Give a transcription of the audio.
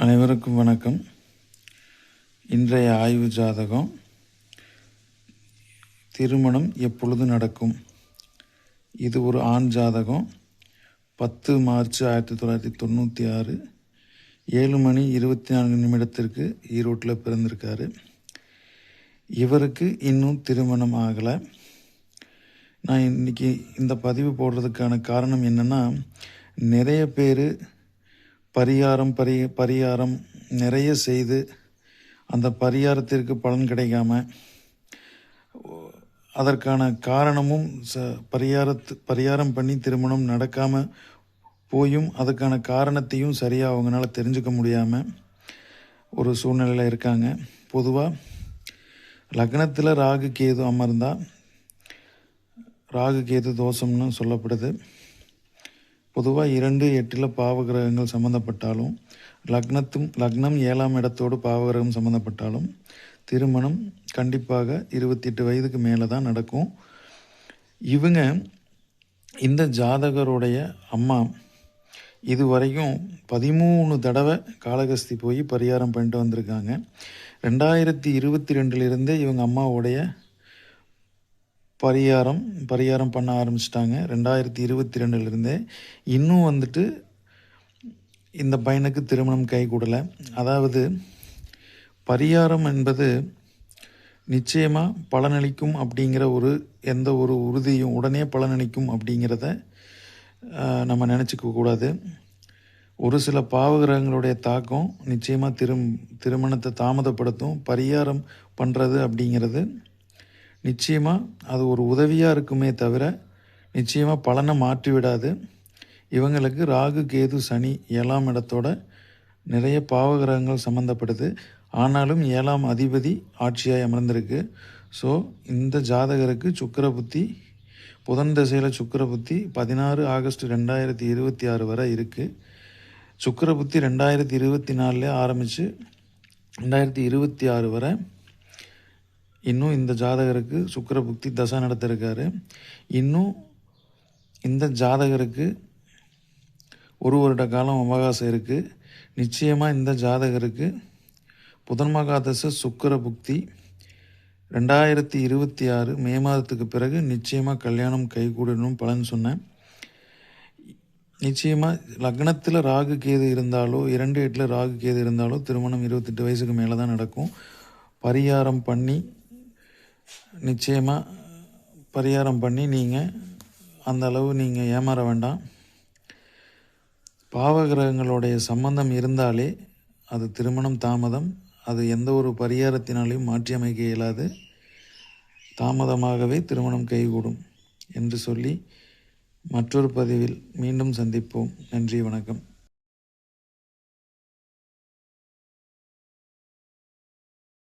அனைவருக்கும் வணக்கம். இன்றைய ஆய்வு ஜாதகம் திருமணம் எப்பொழுது நடக்கும்? இது ஒரு ஆண் ஜாதகம். பத்து மார்ச் ஆயிரத்தி தொள்ளாயிரத்தி தொண்ணூற்றி ஆறு ஏழு மணி இருபத்தி நான்கு நிமிடத்திற்கு ஈரோட்டில் பிறந்திருக்காரு. இவருக்கு இன்னும் திருமணம் ஆகலை. நான் இன்றைக்கி இந்த பதிவு போடுறதுக்கான காரணம் என்னென்னா நிறைய பேர் பரிகாரம் பரி பரிகாரம் நிறைய செய்து அந்த பரிகாரத்திற்கு பலன் கிடைக்காம அதற்கான காரணமும் ச பரிகாரத்து பரிகாரம் பண்ணி திருமணம் நடக்காமல் போயும் அதுக்கான காரணத்தையும் சரியாக அவங்களால தெரிஞ்சுக்க முடியாமல் ஒரு சூழ்நிலையில் இருக்காங்க. பொதுவாக லக்னத்தில் ராகு கேது அமர்ந்தால் ராகு கேது தோஷம்னு சொல்லப்படுது. பொதுவாக இரண்டு எட்டில் பாவகிரகங்கள் சம்மந்தப்பட்டாலும் லக்னத்தும் லக்னம் ஏழாம் இடத்தோடு பாவகிரகம் சம்மந்தப்பட்டாலும் திருமணம் கண்டிப்பாக இருபத்தி எட்டு வயதுக்கு மேலே தான் நடக்கும். இவங்க இந்த ஜாதகருடைய அம்மா இதுவரைக்கும் பதிமூணு தடவை காளகஸ்தி போய் பரிகாரம் பண்ணிட்டு வந்திருக்காங்க. ரெண்டாயிரத்தி இருபத்தி ரெண்டுலேருந்தே இவங்க அம்மாவுடைய பரிகாரம் பரிகாரம் பண்ண ஆரம்பிச்சிட்டாங்க. ரெண்டாயிரத்தி இருபத்தி ரெண்டுலேருந்தே இன்னும் வந்துட்டு இந்த பையனுக்கு திருமணம் கைகூடலை. அதாவது பரிகாரம் என்பது நிச்சயமாக பலனளிக்கும் அப்படிங்கிற ஒரு எந்த ஒரு உறுதியும் உடனே பலனளிக்கும் அப்படிங்கிறத நம்ம நினச்சிக்க கூடாது. ஒரு சில பாவகிரகங்களுடைய தாக்கம் நிச்சயமாக திரும் திருமணத்தை தாமதப்படுத்தும். பரிகாரம் பண்ணுறது அப்படிங்கிறது நிச்சயமாக அது ஒரு உதவியாக இருக்குமே தவிர நிச்சயமாக பலனை மாற்றி விடாது. இவங்களுக்கு ராகு கேது சனி ஏழாம் இடத்தோட நிறைய பாவகிரகங்கள் சம்மந்தப்படுது ஆனாலும் ஏழாம் அதிபதி ஆட்சியாய் அமர்ந்திருக்கு. ஸோ இந்த ஜாதகருக்கு சுக்கர புத்தி புதன் திசையில் சுக்கர புத்தி பதினாறு ஆகஸ்ட் ரெண்டாயிரத்தி இருபத்தி ஆறு வரை இருக்குது சுக்கர புத்தி ரெண்டாயிரத்தி இருபத்தி நாலுலேயே ஆரம்பித்து ரெண்டாயிரத்தி இருபத்தி ஆறு வரை இன்னும் இந்த ஜாதகருக்கு சுக்கர புக்தி தசை நடத்திருக்காரு. இன்னும் இந்த ஜாதகருக்கு ஒரு வருட காலம் அவகாசம் இருக்குது நிச்சயமாக இந்த ஜாதகருக்கு புதன்மகாதச சுக்கர சுக்கிர புக்தி ரெண்டாயிரத்தி இருபத்தி ஆறு மே மாதத்துக்கு பிறகு நிச்சயமாக கல்யாணம் கைகூடணும் பலன் சொன்னேன். நிச்சயமாக லக்னத்தில் ராகு கேது இருந்தாலோ இரண்டு எட்டில் ராகு கேது இருந்தாலோ திருமணம் இருபத்தெட்டு வயசுக்கு மேலே தான் நடக்கும். பரிகாரம் பண்ணி நிச்சயமாக பரிகாரம் பண்ணி நீங்கள் அந்த அளவு நீங்கள் ஏமாற வேண்டாம். பாவகிரகங்களுடைய சம்பந்தம் இருந்தாலே அது திருமணம் தாமதம் அது எந்த ஒரு பரிகாரத்தினாலையும் மாற்றி அமைக்க இயலாது. தாமதமாகவே திருமணம் கைகூடும் என்று சொல்லி மற்றொரு பதிவில் மீண்டும் சந்திப்போம். நன்றி வணக்கம்.